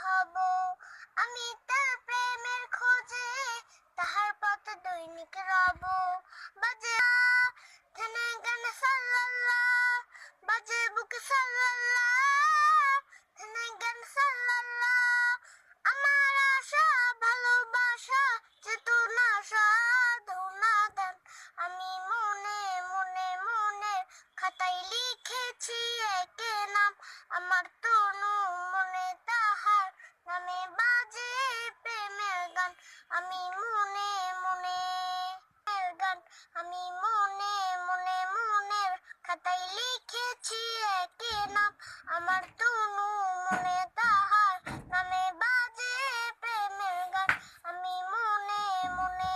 হব। আমি তার প্রেমের খোঁজে তাহার পথ দৈনিক রব। বাজে সাল্লাল্লাহ বাজে সাল্লাল্লাহ সাল্লাল্লাহ আমার আশা, ভালোবাসা, চেতনা সাধনা দান আমি মনে মনে মনে খাতায় লিখেছি একে নাম। আমার তনু মনে বাজে প্রেমের গান। আমি মনে মনে